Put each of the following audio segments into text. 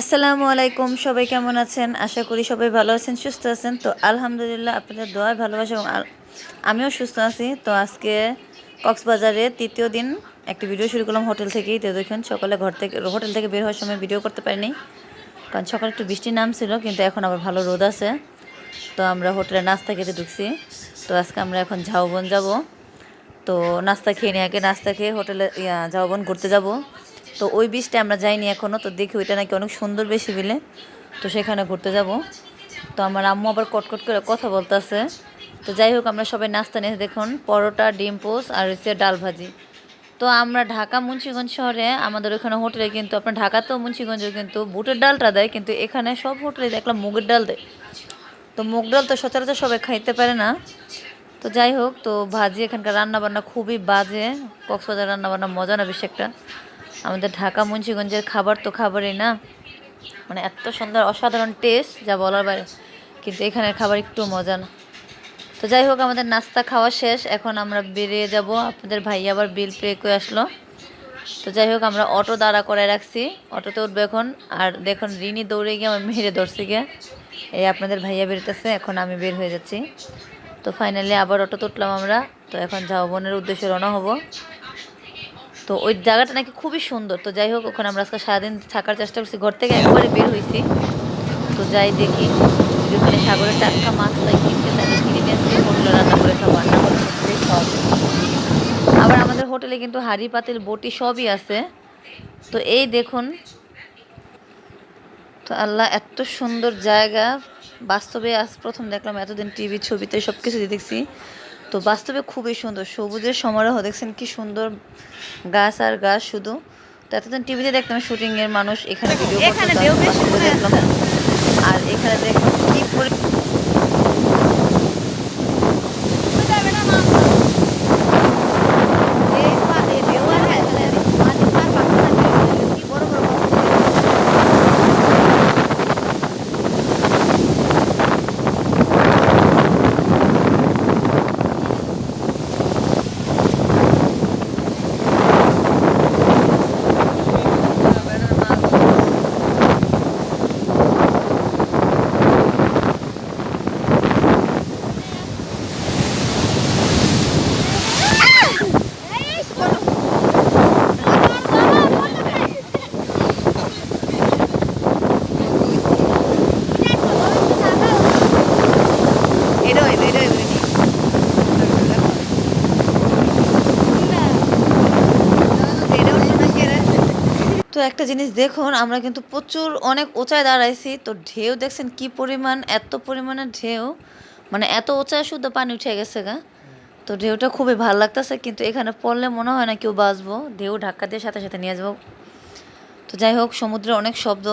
আসসালামু আলাইকুম, সবাই কেমন আছেন? আশা করি সবাই ভালো আছেন, সুস্থ আছেন। তো আলহামদুলিল্লাহ আপনাদের দোয়ায় ভালোবাসা এবং আমিও সুস্থ আছি। তো আজকে কক্সবাজারে তৃতীয় দিন একটি ভিডিও শুরু করলাম হোটেল থেকেই। তো দেখুন, সকালে ঘর থেকে হোটেল থেকে বের হওয়ার সময় ভিডিও করতে পারিনি। কারণ সকালে একটু বৃষ্টি নামছিল, কিন্তু এখন আবার ভালো রোদ আছে। তো আমরা হোটেলে নাস্তা খেতে ঢুকছি। তো আজকে আমরা এখন ঝাউবন যাব। তো নাস্তা খেয়ে নিয়ে আগে। নাস্তা খেয়ে হোটেলে ঝাউবন ঘুরতে যাব। তো ওই বীজটা আমরা যাইনি এখনও তো দেখি ওইটা নাকি অনেক সুন্দর বেশি বিলে তো সেখানে ঘুরতে যাব। তো আমার আম্মু আবার কটকট করে কথা বলতেছে। তো যাই হোক, আমরা সবাই নাস্তা নিয়ে দেখুন, পরোটা, ডিম পোস আর হচ্ছে ডাল ভাজি। তো আমরা ঢাকা, মুন্সিগঞ্জ শহরে, আমাদের ওখানে হোটেলে কিন্তু, আপনার ঢাকাতেও মুন্সিগঞ্জেও কিন্তু বুটের ডালটা দেয়, কিন্তু এখানে সব হোটেলে দেখলাম মুগের ডাল দেয়। তো মুগ ডাল তো সচরাচর সবাই খাইতে পারে না। তো যাই হোক, তো ভাজি, এখানকার রান্নাবান্না খুবই বাজে। কক্সবাজার রান্নাবান্না মজা না বেশি একটা। আমাদের ঢাকা, মুন্সিগঞ্জের খাবার তো খাবারই না। মানে এত সুন্দর, অসাধারণ টেস্ট যা বলার বাইরে। কিন্তু এখানের খাবার একটু মজা না। তো যাই হোক, আমাদের নাস্তা খাওয়া শেষ। এখন আমরা বেরিয়ে যাব। আপনাদের ভাই আবার বিল পে করে আসলো। তো যাই হোক, আমরা অটো দাঁড়া করে রাখছি। অটোতে উঠবো এখন। আর দেখুন, রিনি দৌড়ে গিয়ে আমার মেহেরে ধরছে গিয়ে। এই আপনাদের ভাইয়া বেরোতেছে, এখন আমি বের হয়ে যাচ্ছি। তো ফাইনালি আবার অটোতে উঠলাম আমরা। তো এখন ঝাউবনের উদ্দেশ্যে রওনা হব। তো ওই জায়গাটা নাকি খুবই সুন্দর। তো যাই হোক, ওখানে আমরা আজকে সারাদিন থাকার চেষ্টা করছি। ঘর থেকে একবারে বের হয়েছি তো যাই দেখি, ওখানে সাগরের টাটকা মাছ পাই কিনতে তাহলে কিনে নিয়ে আসলে হোটেলে রান্না করে খাব, রান্না করে খাওয়াবো আবার আমাদের হোটেলে কিন্তু হাঁড়ি, পাতিল, বটি সবই আছে। তো এই দেখুন, তো আল্লাহ এত সুন্দর জায়গা। বাস্তবে আজ প্রথম দেখলাম, এতদিন টিভি, ছবিতে সব কিছু দেখছি। তো বাস্তবে খুবই সুন্দর। সবুজের সমারোহ দেখছেন কি সুন্দর গাছ আর গাছ শুধু। তো এতদিন টিভিতে দেখতাম শুটিংয়ের মানুষ এখানে ভিডিও করতো আর এখানে দেখলাম কি পরি এই পা- এই ঢেউ আর হ্যাঁ, তাহলে মাঝে পার পাখি না ঢেউ, কি বড় বড় মাছ। এটা হইবে, এটা হইবে নি। এটা হইবে না কে রে? তো একটা জিনিস দেখুন, আমরা কিন্তু প্রচুর অনেক উঁচায় দাঁড়াইছি। তো ঢেউ দেখছেন কি পরিমাণ, এত পরিমাণে ঢেউ। মানে এত উঁচায় শুদ্ধ পানি উঠে গেছে গা। তো ঢেউটা খুবই ভালো লাগতেছে, কিন্তু এখানে পড়লে মনে হয় না কেউ বাঁচবো। ঢেউ ধাক্কা দিয়ে সাথে সাথে নিয়ে যাব। তো যাই হোক, সমুদ্রে অনেক শব্দ।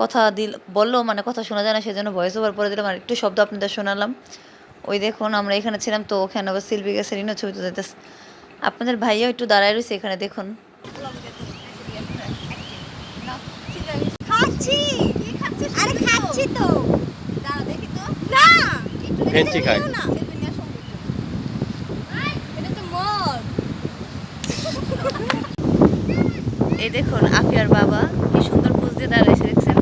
কথা দিল, বলল মানে কথা শোনা যায় না সেই জন্য ভয়েস ওভার করে দিলাম। আর একটু শব্দ আপনাদের শোনালাম। ওই দেখুন, আমরা এখানে ছিলাম তো, ওখানে আবার শিল্পী গেছে ছবি তো যেতেছে আপনাদের ভাইয়া একটু দাঁড়ায় রয়েছে এখানে দেখুন। খাচ্ছি। আরে খাচ্ছি তো। দাঁড়া দেখি তো। না! ভেঞ্চি খাই। এই দেখুন আফিয়ার বাবা কি সুন্দর পোজ দিয়ে দাঁড়াইছে দেখছেন?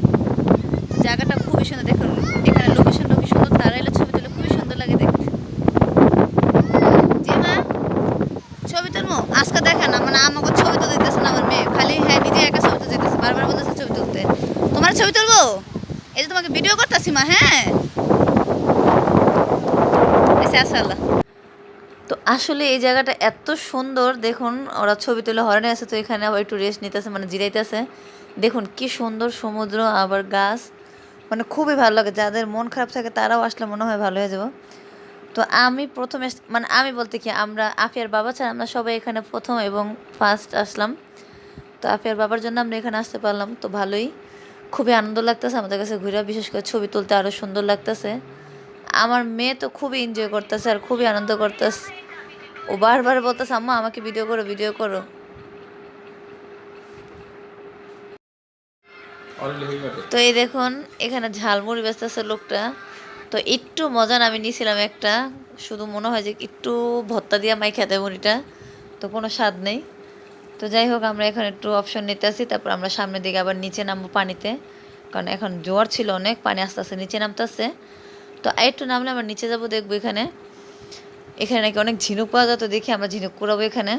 জায়গাটা খুবই সুন্দর দেখুন এখানে লোকেশনটা কি সুন্দর দাঁড়াইলে ছবি তুলে খুবই সুন্দর লাগে দেখতে জি মা ছবি তুলবো আজকে দেখেন না মানে আমাকে ছবি তো দিতেছে না আমার মেয়ে খালি হ্যাঁ নিজে একা ছবি তো দিতেছে বারবার বলতেছে ছবি তুলতে তোমার ছবি তুলবো এই যে তোমাকে ভিডিও করতেছি মা হ্যাঁ। তো আসলে এই জায়গাটা এত সুন্দর, দেখুন, ওরা ছবি তুলে হরণে আছে, তো এখানে আবার একটু রেস্ট নিতেছে মানে জিরাইতেছে। দেখুন, কি সুন্দর সমুদ্র, আবার গাছ মানে খুবই ভালো লাগে। যাদের মন খারাপ থাকে, তারাও আসলে মনে হয় ভালো হয়ে যাব। তো আমি প্রথমে মানে আমি বলতে কি, আমরা আফিয়ার বাবা ছাড়া আমরা সবাই এখানে প্রথম এবং ফার্স্ট আসলাম। তো আফিয়ার বাবার জন্য আমরা এখানে আসতে পারলাম, তো ভালোই। খুবই আনন্দ লাগতেছে আমাদের কাছে ঘুরে, বিশেষ করে ছবি তুলতে আরও সুন্দর লাগতেছে। আমার মেয়ে তো খুবই এনজয় করতেছে আর খুবই আনন্দ করতেছে। ও বারবার বলতেছে, আম্মা, আমাকে ভিডিও করো ভিডিও করো। তো এই দেখুন, এখানে ঝালমুড়ি বেচতেছে লোকটা। তো একটু মজা আমি নিয়েছিলাম একটা। শুধু মনে হয় যে একটু ভত্তা দিয়া মাই খেতে মুড়িটা। তো কোনো স্বাদ নেই। তো যাই হোক আমরা এখন একটু অপশন নিতে আসি তারপর আমরা সামনের দিকে আবার নিচে নামবো পানিতে। কারণ এখন জোয়ার ছিল অনেক পানি আস্তে আস্তে নিচে নামতেছে। তো আর একটু নামলে আমরা নিচে যাব দেখব এখানে। এখানে নাকি অনেক ঝিনুক পাওয়া যেত দেখি আমরা ঝিনুক কুড়াবো এখানে।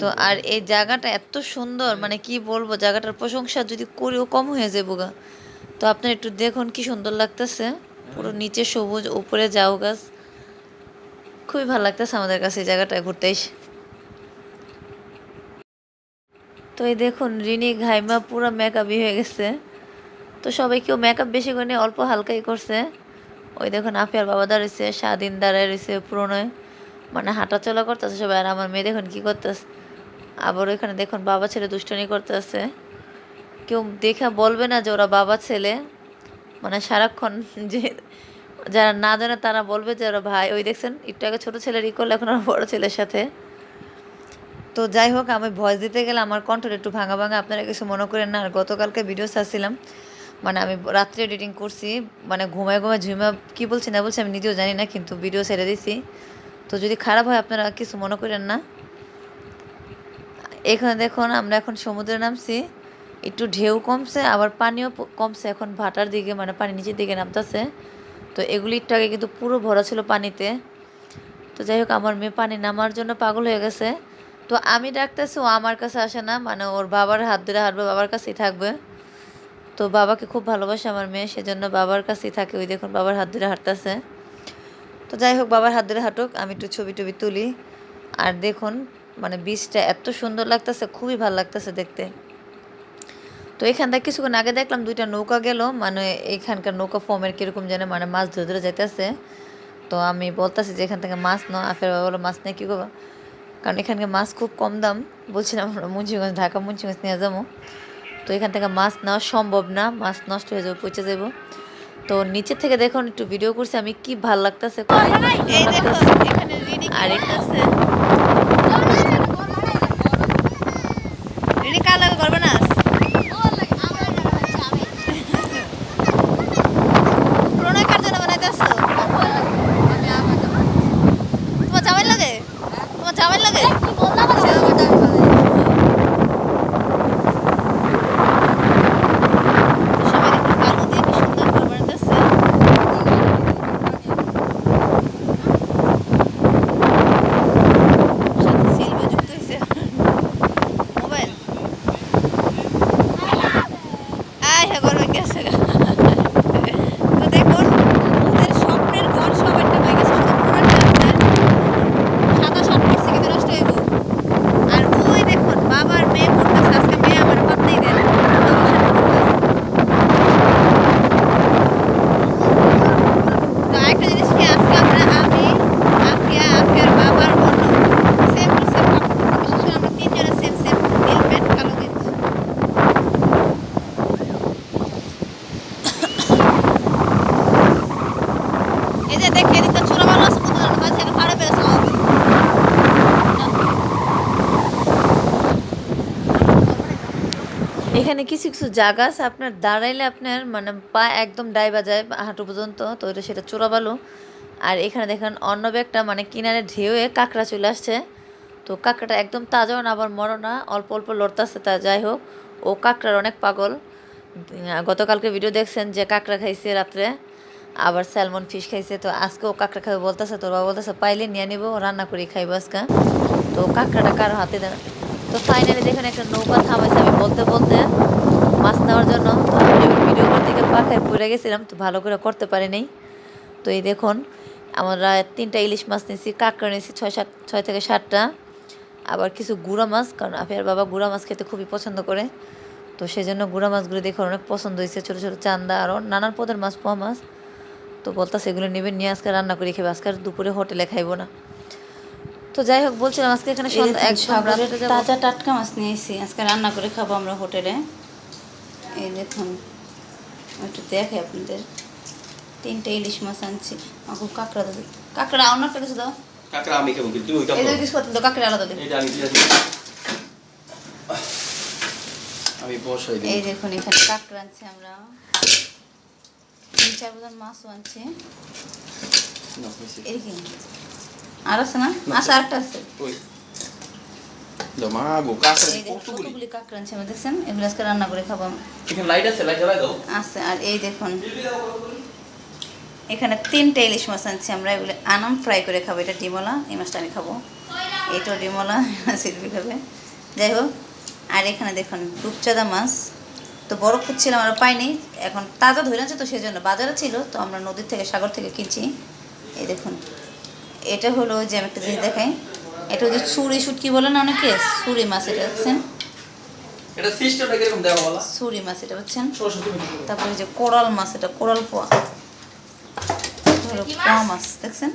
তো আর এই জায়গাটা এত সুন্দর মানে কি বলব জায়গাটার প্রশংসা যদি করেও কম হয়ে যাব গা। তো আপনার একটু দেখুন কি সুন্দর লাগতেছে। পুরো নিচে সবুজ উপরে যাও গাছ। খুবই ভালো লাগতেছে আমাদের কাছে এই জায়গাটায় ঘুরতে এসে। তো এই দেখুন, রিনি, ঘাইমা পুরো মেকআপই হয়ে গেছে। তো সবাই কেউ মেকআপ বেশি করে অল্প হালকাই করছে। ওই দেখুন, আফিয়ার বাবা দাঁড়িয়েছে স্বাধীন দাঁড়ায় রয়েছে পুরোনো মানে হাঁটা চলা করতেছে সবাই, আর আমার মেয়ে দেখুন কী করতেছে। আবার ওইখানে দেখুন, বাবা ছেলে দুষ্টনি করতেছে। কেউ দেখে বলবে না যে ওরা বাবা ছেলে। মানে সারাক্ষণ যে যারা না জানে তারা বলবে যে ওরা ভাই। ওই দেখছেন, একটু আগে ছোটো ছেলের ই করলে এখন আর বড়ো ছেলের সাথে। তো যাই হোক, আমি ভয়েস দিতে গেলে আমার কণ্ঠটা একটু ভাঙা ভাঙা। আপনারা কিছু মনে করেন না। আর গতকালকে ভিডিও ছাড়ছিলাম। মানে আমি রাত্রে এডিটিং করছি। মানে ঘুমায় ঘুমায় ঝুমা, কী বলছি না বলছি আমি নিজেও জানি না, কিন্তু ভিডিও ছেড়ে দিছি। তো যদি খারাপ হয়, আপনারা কিছু মনে করেন না। এখানে দেখুন, আমরা এখন সমুদ্রে নামছি। একটু ঢেউ কমছে, আবার পানিও কমছে। এখন ভাটার দিকে মানে পানি নিচের দিকে নামতেছে। তো এগুলি একটু আগে কিন্তু পুরো ভরা ছিল পানিতে। তো যাই হোক, আমার মেয়ে পানি নামার জন্য পাগল হয়ে গেছে। তো আমি ডাকতেছি, ও আমার কাছে আসে না মানে ওর বাবার হাত ধরে হাঁটবে, বাবার কাছেই থাকবে। তো বাবাকে খুব ভালোবাসে আমার মেয়ে, সেজন্য বাবার কাছেই থাকে, ওই দেখুন বাবার হাত ধরে হাঁটতেছে। তো যাই হোক, বাবার হাত ধরে হাঁটুক, আমি একটু ছবি টবি তুলি। আর দেখুন মানে বীজটা এত সুন্দর লাগতেছে, খুবই ভালো লাগতেছে দেখতে। তো এখান থেকে কিছুক্ষণ আগে দেখলাম দুইটা নৌকা গেল মানে এখানকার নৌকা ফর্মের কীরকম যেন মানে মাছ ধরে ধরে যাইতেছে। তো আমি বলতেছি যে এখান থেকে মাছ নাও আফের বাবা বলো, মাছ নেই, কী করব? কারণ এখানকার মাছ খুব কম দাম। বলছিলাম আমরা মুন্সিগঞ্জ ঢাকা মুন্সিগঞ্জ নিয়ে যাব। তো এখান থেকে মাছ নেওয়া সম্ভব না মাছ নষ্ট হয়ে যাবে পচে যাব। তো নিচে থেকে দেখুন একটু ভিডিও করছি আমি কি ভালো লাগতেছে। এই দেখো এখানে রিনি আর আছে। রিনি কার লাগে করবে না প্রণয় কার জন্য বানাইতেছো তোমার জামাই লাগে তোমার জামাই লাগে সবাই দেখুন কালো দিয়ে কি সুন্দর ঘর বানাইতেছে সাথে সিলভার যুক্ত হয়েছে মোবাইল আয় হ্যাঁ গরমে গেছে তো দেখুন ওদের স্বপ্নের ঘর সবারটা হয়ে গেছে শুধু পুরোটা আছে সাদা শার্ট পরছে কিন্তু নষ্ট হইব আর ওই দেখুন বাবার মেয়ে করতেছে আজকে মেয়ে আমার পাত্তেই দেন বাবার সাথে করতেছে তো আরেকটা জিনিস কি আজকে আমরা আমি আফিয়া আফিয়ার বাবার অন্য সেম টু সেম বিশেষ করে আমরা তিনজনের সেম সেম নীল প্যান্ট কালো গেঞ্জি এই যে দেখ এদিকটা ছোড়া ভালো আছে কত মাঝে পাড়ে পেয়েছে হবে এখানে কিছু কিছু জায়গা আছে, আপনার দাঁড়াইলে আপনার মানে পা একদম ডাইবা যায় হাঁটু পর্যন্ত, তো এটা সেটা চোরা বালু। আর এখানে দেখেন অন্য একটা মানে কিনারে ঢেউয়ে কাঁকড়া চলে আসছে। তো কাঁকড়াটা একদম তাজাও না, আবার মরো না, অল্প অল্প লড়তেছে তা, যাই হোক। ও কাঁকড়ার অনেক পাগল। গতকালকে ভিডিও দেখছেন যে কাঁকড়া খাইছে রাত্রে, আবার স্যালমন ফিশ খাইছে, তো আজকে ও কাঁকড়া খাবে বলতেছে, তোর বাবা বলতেছে, পাইলে নিয়ে নিবো, রান্না করে খাইবো আজকে। তো কাঁকড়াটা কারও হাতে দেন তো ফাইনালি দেখুন একটা নৌকা থামাইছে আমি বলতে বলতে মাছ নেওয়ার জন্য। তো আমি ভিডিও করতে গিয়ে পাখায় পড়ে গেছিলাম, তো ভালো করে করতে পারি নাই তো এই দেখুন, আমরা তিনটা ইলিশ মাছ নিয়েছি, কাঁকড়া নিয়েছি, ছয় সাত, ছয় থেকে সাতটা। আবার কিছু গুঁড়া মাছ, কারণ আফিয়ার বাবা গুঁড়া মাছ খেতে খুবই পছন্দ করে। তো সেই জন্য গুঁড়া মাছগুলো দেখে অনেক পছন্দ হয়েছে, ছোটো ছোটো চান্দা আরও নানান পদের মাছ, পোয়া মাছ। তো বলতা সেগুলো নেবেন, নিয়ে আজকে রান্না করে খেবে আজকে দুপুরে হোটেলে খাইবো না। তো যাই হোক বলছিলাম আজকে এখানে যাব। তাজা টাটকা মাছ নিয়েছি আজকে রান্না করে খাব আমরা হোটেলে। এই দেখুন একটু দেখে আপনাদের। তিনটে ইলিশ মাছ আনছি। আমাকে কাঁকড়া দেবে কাঁকড়া অন্য একটা কিছু দাও। কাকরা আমি খাব কিন্তু তুমি ওইটা এই কিছু তো কাকের আলাদা দিন। এটা আমি দিয়ে দিই। আমি বসাই দিই এই দেখুন এখানে কাঁকড়া আনছি আমরা। তিন চার বোঝান মাছও আনছি। না, হয়েছে। এর কি আর আছে না? আচ্ছা আরেকটা আছে। ওই। জমা গো কাছে এই দেখুন কতগুলি কাঁকড়া আনছি আমরা দেখছেন? এগুলো আজকে রান্না করে খাব এখানে লাইট আছে লাইট জ্বালাই আছে আর এই দেখুন। এখানে তিনটে ইলিশ মাছ আনছি আমরা এগুলো আনাম ফ্রাই করে খাব। এটা ডিমলা এই মাছটা আমি খাব। এইটাও ডিমলা খাবে যাই হোক আর এখানে দেখুন রূপচাঁদা মাছ। তো বড় খুঁজছিলাম আমরা পাইনি। এখন তাজা ধরে আছে তো সেই জন্য বাজারে ছিল তো আমরা নদীর থেকে সাগর থেকে কিনছি। এই দেখুন এটা হলো যে আমি একটা জিনিস দেখাই। এটা হচ্ছে ছুরি শুটকি বলে না অনেকে? ছুরি মাছ এটা দেখছেন এটা সিস্টেমটা কীরকম দেওয়া বলা? ছুরি মাছ এটা হচ্ছেন তারপরে যে কোরাল মাছ এটা কোরাল পোয়া। হলো পোয়া মাছ দেখছেন?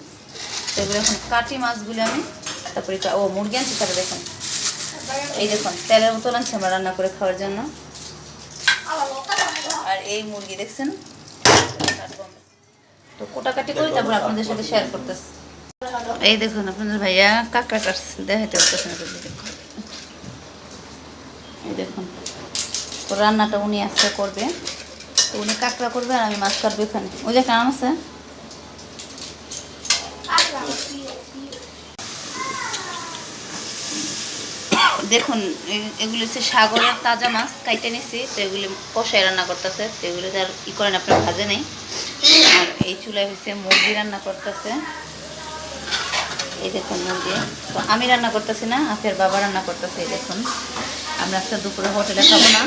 এগুলো এখন কাটি মাছগুলো আমি তারপরে ও মুরগি আনছি তারপরে দেখুন। এই দেখুন তেলের বোতল আনছি আমরা রান্না করে খাওয়ার জন্য। আর এই মুরগি দেখছেন? তো কোটাকাটি করি তারপর আপনাদের সাথে শেয়ার করতেছি। এই দেখুন, আপনাদের ভাইয়া কাঁকড়া কাটছে পারতেছেন দেখুন। এই দেখুন রান্নাটা উনি আজকে করবে। উনি কাঁকড়া করবে আর আমি মাছ কাটবো এখানে। ওই যে আম আছে? দেখুন এগুলি হচ্ছে সাগরের তাজা মাছ, কাইটে নিছি, তো এগুলি কষায় রান্না করতেছে। তো এগুলো তার ই করেন, আপনার ভাজে নেই। আর এই চুলায় হচ্ছে মুরগি রান্না করতেছে। এই দেখুন মুরগি তো আমি রান্না করতেছি না আপের বাবা রান্না করতেছে এই দেখুন। আমরা আজকে দুপুরে হোটেলে খাব না,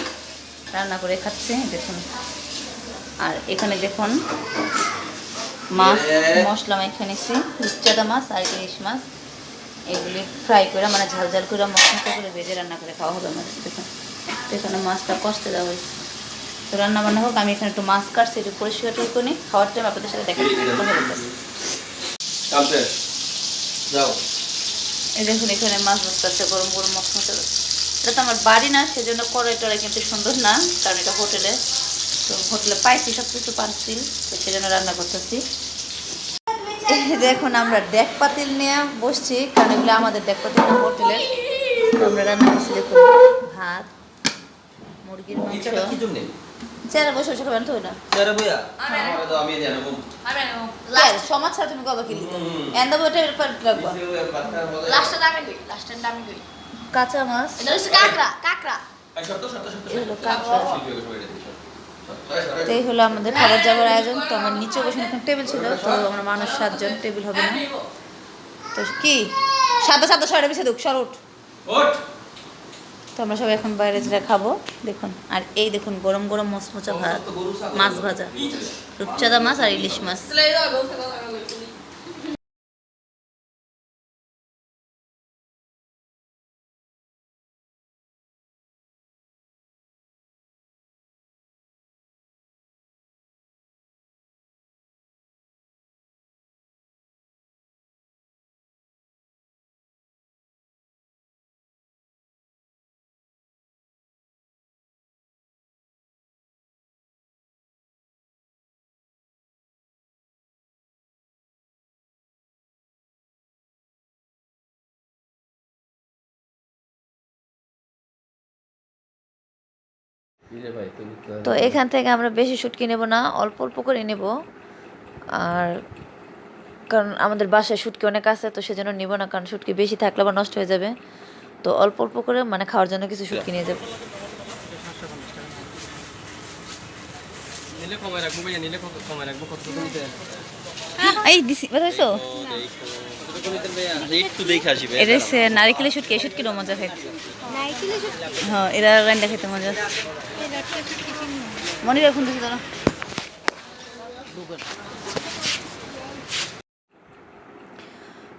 রান্না করে খাচ্ছি দেখুন। আর এখানে দেখুন, মাছ, মশলা মেখে নিচ্ছি রূপচাঁদা মাছ আর ইলিশ মাছ। এগুলি ফ্রাই করে মানে ঝাল ঝাল করে মশলা করে ভেজে রান্না করে খাওয়া হবে আমাদের, দেখুন। এখানে মাছটা কষতে দেওয়া হয়েছে। তো রান্না বান্না হোক, আমি এখানে একটু মাছ কাটছি, একটু পরিষ্কার করে নিই। খাওয়ার টাইম আপনাদের সাথে দেখা যাও। এই দেখুন এখানে মাছ বসতেছে গরম গরম মাছ এটা তো আমার বাড়ি না সেজন্য কড়াই টড়াই কিন্তু সুন্দর না কারণ এটা হোটেলে। তো হোটেলে পাইছি সব কিছু পাচ্ছি তো সেজন্য রান্না করতেছি। দেখুন আমরা ডেক পাতিল নিয়ে বসছি কারণ এগুলো আমাদের ডেক পাতিল হোটেলের তো আমরা রান্না করছি দেখুন ভাত মুরগির মাংস। চেয়ারে বসে বসে খাবেন তো না। চেয়ারে বইয়া? আমাকে দাও আমি জানাব সমাজ ছাড়া তুমি কবে। এন্দা বইটা লাগবে? লাস্টে দামে দামে কাঁচা মাছ। এটা হচ্ছে কাকড়া কাকড়া। এই হলো আমাদের খাবার যাওয়ার আয়োজন। তো আমার নিচে বসে এখন টেবিল ছিল তো আমরা মানুষ সাতজন টেবিল হবে না। তো কি? সাদা সাদা শহরে বেছে দুঃখ সর উঠ। তো আমরা সবাই এখন বাইরে যেটা খাব, দেখুন। আর এই দেখুন, গরম গরম মচমচা ভাত, মাছ ভাজা। রূপচাঁদা মাছ আর ইলিশ মাছ। তো এখান থেকে আমরা বেশি শুটকি নেব না অল্প অল্প করে নেব। আর কারণ আমাদের বাসায় শুটকি অনেক আছে তো সেজন্য নিব না কারণ শুটকি বেশি থাকলে আবার নষ্ট হয়ে যাবে। তো অল্প অল্প করে মানে খাওয়ার জন্য কিছু শুটকি নিয়ে যাব। এই দিছি বুঝাইছো এটা হচ্ছে নারিকেলের শুটকি এই শুটকিরও মজা খাইতে হ্যাঁ এরা রান্না খেতে মজা আছে। মনে রাখুন দাঁড়া।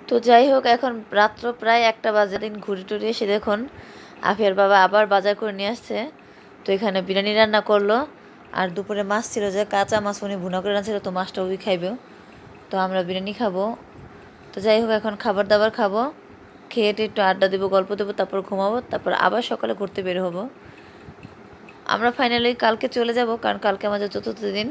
তো যাই হোক এখন রাত্র প্রায় একটা বাজার দিন ঘুরে টুরে এসে দেখুন আফিয়ার বাবা আবার বাজার করে নিয়ে আসছে। তো এখানে বিরিয়ানি রান্না করল আর দুপুরে মাছ ছিল যে কাঁচা মাছ উনি ভুনা করে রাখছিল তো মাছটা ওই খাইবেও তো আমরা বিরিয়ানি খাব। তো যাই হোক, এখন খাবার দাবার খাব, খেয়ে একটু আড্ডা দেবো, গল্প দেবো, তারপর ঘুমাবো, তারপর আবার সকালে ঘুরতে বের হব। আমরা ফাইনালি কালকে চলে যাব, কারণ কালকে আমাদের চতুর্থ দিন।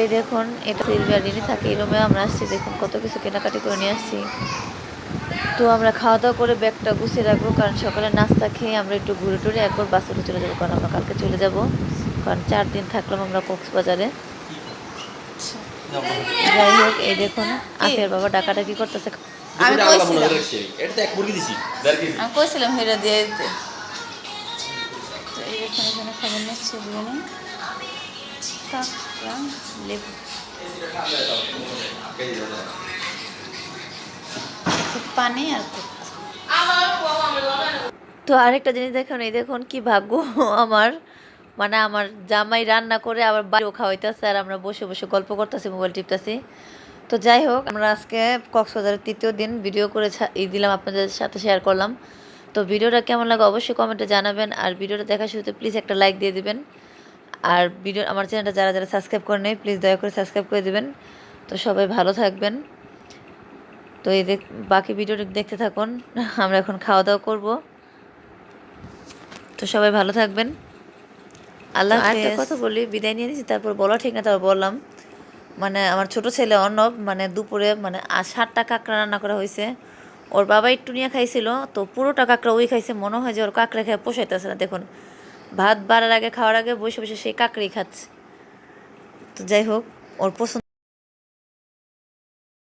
এই দেখুন এটা সিলভার রিনি থাকে। এই রুমে আমরা আসছি দেখুন কত কিছু কেনাকাটি করে নিয়ে আসছি। তো আমরা খাওয়া দাওয়া করে ব্যাগটা গুছিয়ে রাখব কারণ সকালে নাস্তা খেয়ে আমরা একটু ঘুরে টুরে একবার বাসে চলে যাব কারণ আমরা কালকে চলে যাব। কারণ চার দিন থাকলাম আমরা কক্সবাজারে। যাই হোক এই দেখুন আফের বাবা ডাকাডাকি করতেছে। আমি কইছিলাম। হেরা দিয়ে দিতে। তো এই এখানে খাবার নিচ্ছে বিরিয়ানি। কাঁকড়া পানি আর তো আরেকটা জিনিস দেখুন, এই দেখুন কি ভাগ্য আমার। মানে আমার জামাই রান্না করে আবার বাড়িও খাওয়াইতেছে আর আমরা বসে বসে গল্প করতেছি, মোবাইল টিপতেছি। তো যাই হোক, আমরা আজকে কক্সবাজারের তৃতীয় দিন ভিডিও করে এই দিলাম, আপনাদের সাথে শেয়ার করলাম। তো ভিডিওটা কেমন লাগে অবশ্যই কমেন্টে জানাবেন, আর ভিডিওটা দেখার শুরুতে প্লিজ একটা লাইক দিয়ে দিবেন। আর ভিডিও আমার চ্যানেলটা যারা যারা সাবস্ক্রাইব করে নেই প্লিজ দয়া করে সাবস্ক্রাইব করে দিবেন। তো সবাই ভালো থাকবেন। তো এই বাকি ভিডিওটা দেখতে থাকুন। আমরা এখন খাওয়া দাওয়া করব। তো সবাই ভালো থাকবেন। আল্লাহ একটা কথা বলি বিদায় নিয়ে নিয়েছি তারপর বলা ঠিক না তারপর বললাম। মানে আমার ছোট ছেলে অর্ণব মানে দুপুরে মানে ষাটটা কাঁকড়া রান্না করা হয়েছে ওর বাবা একটু নিয়ে খাইছিল তো পুরোটা কাঁকড়া ওই খাইছে মনে হয় যে ওর কাঁকড়া খেয়ে পোষাইতেছে না। দেখুন ভাত বাড়ার আগে, খাওয়ার আগে বসে বসে সে কাঁকড়ি খাচ্ছে। তো যাই হোক, ওর পছন্দ